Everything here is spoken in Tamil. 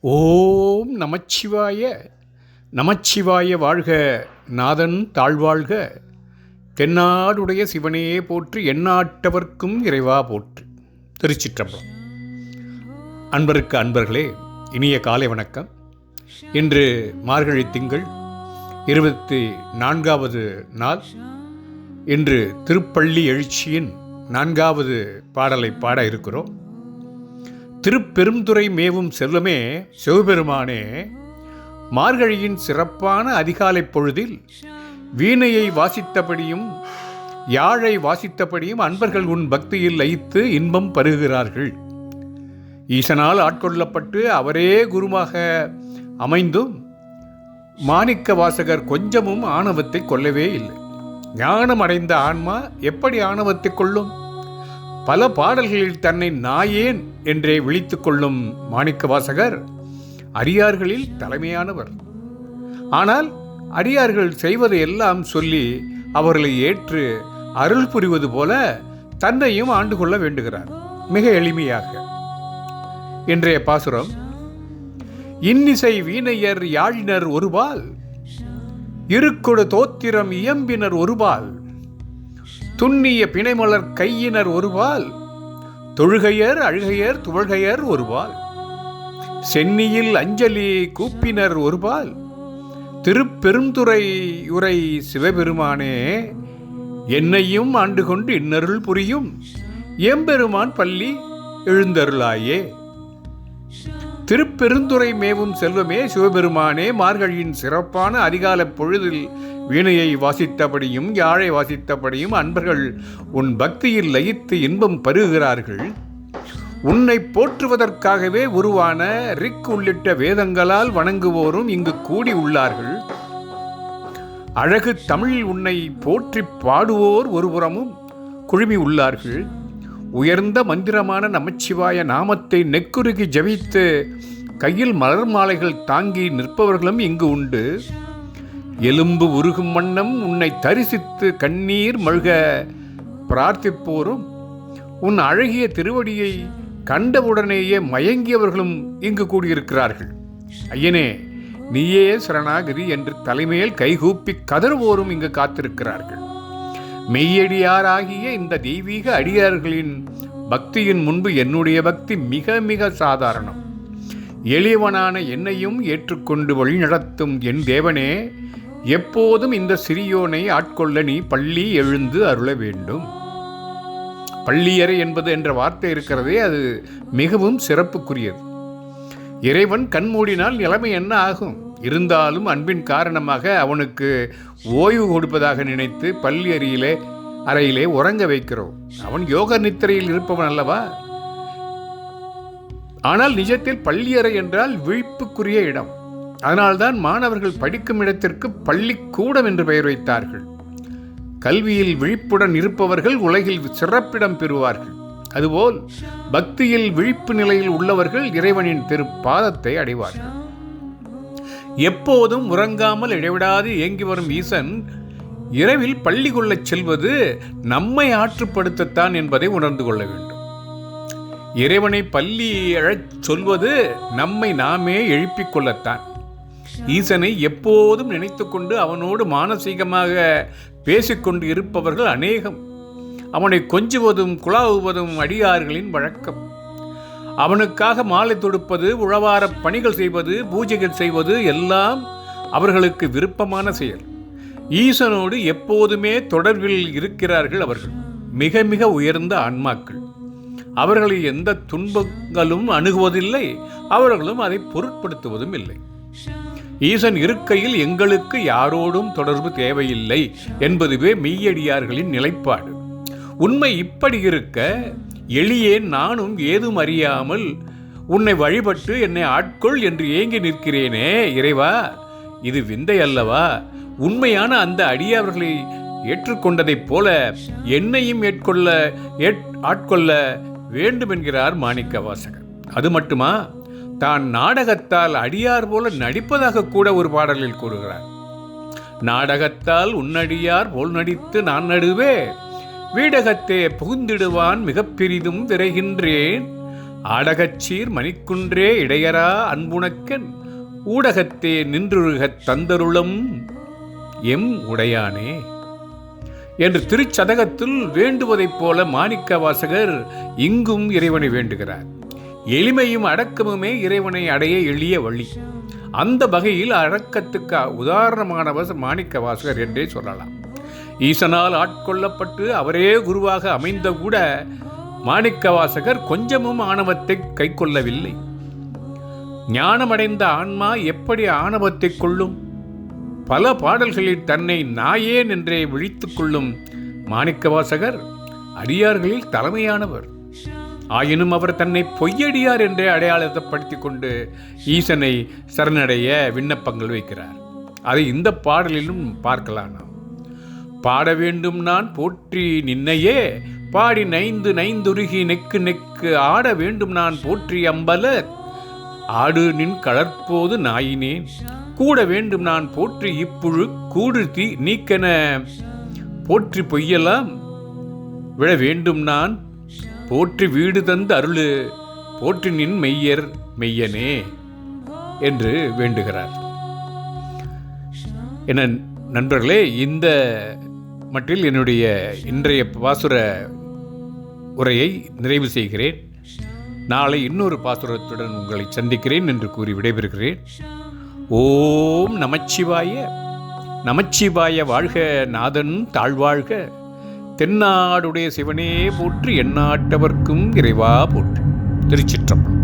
ஓம் நமச்சிவாய. நமச்சிவாய வாழ்க நாதன் தாழ்வாழ்க. தென்னாடுடைய சிவனே போற்று எண்ணாட்டவர்க்கும் இறைவா போற்று. திருச்சிற்றம்பலம். அன்பருக்கு அன்பர்களே இனிய காலை வணக்கம். இன்று மார்கழி திங்கள் இருபத்தி நான்காவது நாள். இன்று திருப்பள்ளி எழுச்சியின் நான்காவது பாடலை பாட இருக்கிறோம். திருப்பெருந்துறை மேவும் செல்லுமே சிவபெருமானே. மார்கழியின் சிறப்பான அதிகாலை பொழுதில் வீணையை வாசித்தபடியும் யாழை வாசித்தபடியும் அன்பர்கள் உன் பக்தியில் லயித்து இன்பம் பருகிறார்கள் ஈசனால் ஆட்கொள்ளப்பட்டு அவரே குருமாக அமைந்தும் மாணிக்க வாசகர் கொஞ்சமும் ஆணவத்தை கொள்ளவே இல்லை. ஞானம் அடைந்த ஆன்மா எப்படி ஆணவத்தை கொள்ளும்? பல பாடல்களில் தன்னை நாயேன் என்றே விழித்துக் கொள்ளும் மாணிக்க வாசகர் தலைமையானவர். ஆனால் அடியார்கள் செய்வதை எல்லாம் சொல்லி அவர்களை ஏற்று அருள் புரிவது போல தன்னையும் ஆண்டு கொள்ள வேண்டுகிறார். மிக எளிமையாக. இன்றைய பாசுரம் இன்னிசை வீணையர் யாழினர் ஒருபால் இருக்குடு தோத்திரம் இயம்பினர் ஒருபால் துண்ணிய பிணைமலர் கையினர் ஒருவால் தொழுகையர் அழுகையர் துவழ்கையர் ஒருவால் சென்னியில் அஞ்சலி கூப்பினர் ஒருபால் திருப்பெருந்துறை உரை சிவபெருமானே என்னையும் ஆண்டு கொண்டு இன்னருள் புரியும். எம்பெருமான் பள்ளி எழுந்தருளாயே. திருப்பெருந்துறை மேவும் செல்வமே சிவபெருமானே மார்கழியின் சிறப்பான அதிகால பொழுதில் வீணையை வாசித்தபடியும் யாழை வாசித்தபடியும் அன்பர்கள் உன் பக்தியில் லயித்து இன்பம் பருகிறார்கள் உன்னை போற்றுவதற்காகவே உருவான ரிக் உள்ளிட்ட வேதங்களால் வணங்குவோரும் இங்கு கூடி உள்ளார்கள். அழகு தமிழ் உன்னை போற்றி பாடுவோர் ஒருபுறமும் குழுமி உள்ளார்கள். உயர்ந்த மந்திரமான நமச்சிவாய நாமத்தை நெக்குருகி ஜபித்து கையில் மலர் மாலைகள் தாங்கி நிற்பவர்களும் இங்கு உண்டு. எலும்பு உருகும் வண்ணம் உன்னை தரிசித்து கண்ணீர் மழ்க பிரார்த்திப்போரும். உன் அழகிய திருவடியை கண்டவுடனேயே மயங்கியவர்களும் இங்கு கூடியிருக்கிறார்கள். ஐயனே நீயே சரணாகிரி என்று தலைமையில் கைகூப்பி கதறுவோரும் இங்கு காத்திருக்கிறார்கள். மெய்யடியாராகிய இந்த தெய்வீக அடியார்களின் பக்தியின் முன்பு என்னுடைய பக்தி மிக மிக சாதாரணம். எளியவனான என்னையும் ஏற்றுக்கொண்டு வழிநடத்தும் என் தேவனே எப்போதும் இந்த சிறியோனை ஆட்கொள்ள நீ பள்ளி எழுந்து அருள வேண்டும். பள்ளியறை என்பது என்ற வார்த்தை இருக்கிறதே அது மிகவும் சிறப்புக்குரியது. இறைவன் கண்மூடினால் நிலைமை என்ன ஆகும்? இருந்தாலும் அன்பின் காரணமாக அவனுக்கு ஓய்வு கொடுப்பதாக நினைத்து பள்ளி அறையிலே அறையிலே உறங்க வைக்கிறோம். அவன் யோக நித்திரையில் இருப்பவன் அல்லவா? ஆனால் நிஜத்தில் பள்ளியறை என்றால் விழிப்புக்குரிய இடம். அதனால்தான் மாணவர்கள் படிக்கும் இடத்திற்கு பள்ளிக்கூடம் என்று பெயர் வைத்தார்கள். கல்வியில் விழிப்புடன் இருப்பவர்கள் உலகில் சிறப்பிடம் பெறுவார்கள். அதுபோல் பக்தியில் விழிப்பு நிலையில் உள்ளவர்கள் இறைவனின் திரு பாதத்தை அடைவார்கள். எப்போதும் உறங்காமல் இடைவிடாது இயங்கி வரும் ஈசன். இரவில் பள்ளி கொள்ளச் செல்வது நம்மை ஆற்றுப்படுத்தத்தான் என்பதை உணர்ந்து கொள்ள வேண்டும். இறைவனை பள்ளி அழச் சொல்வது நம்மை நாமே எழுப்பிக் கொள்ளத்தான். ஈசனை எப்போதும் நினைத்துக்கொண்டு அவனோடு மானசீகமாக பேசிக்கொண்டு இருப்பவர்கள் அநேகம். அவனை கொஞ்சுவதும் குழாவுவதும் அடியார்களின் வழக்கம். அவனுக்காக மாலை தொடுப்பது உழவார பணிகள் செய்வது பூஜைகள் செய்வது எல்லாம் அவர்களுக்கு விருப்பமான செயல். ஈசனோடு எப்போதுமே தொடர்பில் இருக்கிறார்கள் அவர்கள். மிக மிக உயர்ந்த ஆன்மாக்கள். அவர்களை எந்த துன்பங்களும் அணுகுவதில்லை. அவர்களும் அதை பொருட்படுத்துவதும் இல்லை. ஈசன் இருக்கையில் எங்களுக்கு யாரோடும் தொடர்பு தேவையில்லை என்பதுவே மெய்யடியார்களின் நிலைப்பாடு. உண்மை இப்படி இருக்க எளியேன் நானும் ஏதும் அறியாமல் உன்னை வழிபட்டு என்னை ஆட்கொள் என்று ஏங்கி நிற்கிறேனே இறைவா. இது விந்தை அல்லவா? உண்மையான அந்த அடியாவர்களை ஏற்றுக்கொண்டதைப் போல என்னையும் ஏற்கொள்ள ஆட்கொள்ள வேண்டும் என்கிறார் மாணிக்க வாசகர் அது மட்டுமா? தான் நாடகத்தால் அடியார் போல நடிப்பதாக கூட ஒரு பாடலில் கூறுகிறார். நாடகத்தால் உன்னடியார் போல் நடித்து நான் நடுவே வீடகத்தே புகுந்திடுவான் மிக பெரிதும் விரைகின்றேன். ஆடகச்சீர் மணிக்குன்றே இடையரா அன்புணக்கன் ஊடகத்தே நின்றுருகத் தந்தருளும் எம் உடையானே. என்று திருச்சதகத்தில் வேண்டுவதைப் போல மாணிக்க வாசகர் இங்கும் இறைவனை வேண்டுகிறார். எளிமையும் அடக்கமுமே இறைவனை அடைய எளிய வழி. அந்த வகையில் அடக்கத்துக்கு உதாரணமானவர் மாணிக்க வாசகர் என்றே சொல்லலாம். ஈசனால் ஆட்கொள்ளப்பட்டு அவரே குருவாக அமைந்த கூட மாணிக்கவாசகர் கொஞ்சமும் ஆணவத்தை கைக்கொள்ளவில்லை. ஞானமடைந்த ஆன்மா எப்படி ஆணவத்தை கொள்ளும்? பல பாடல்களில் தன்னை நாயேன் என்றே விழித்துக் கொள்ளும் மாணிக்கவாசகர் அடியார்களில் தலைமையானவர். ஆயினும் அவர் தன்னை பொய்யடியார் என்றே அடையாளப்படுத்திக் கொண்டு ஈசனை சரணடைய விண்ணப்பங்கள் வைக்கிறார். அதை இந்த பாடலிலும் பார்க்கலாம் நாம் பாட வேண்டும் நான் போற்றி நின்னையே. பாடி நைந்து நைந்துருகி நெக்கு நெக்கு ஆட வேண்டும் நான் போற்றி அம்பல ஆடு நின் கலற்போது நாயினேன். கூட வேண்டும் நான் போற்றி இப்புழு கூடு தீ நீக்கென. போற்றி பொய்யலாம் விழ வேண்டும் நான் போற்றி வீடு தந்து அருளு போற்றி நின் மெய்யர் மெய்யனே என்று வேண்டுகிறார். என நண்பர்களே இந்த மட்டில் என்னுடைய இன்றைய பாசுர உரையை நிறைவு செய்கிறேன். நாளை இன்னொரு பாசுரத்துடன் உங்களை சந்திக்கிறேன் என்று கூறி விடைபெறுகிறேன். ஓம் நமச்சிவாய. நமச்சிவாய வாழ்க நாதன் தாழ்வாழ்க. தென்னாடுடைய சிவனே போற்றி எண்ணாட்டவர்க்கும் இறைவா போற்று. திருச்சிற்றம்பலம்.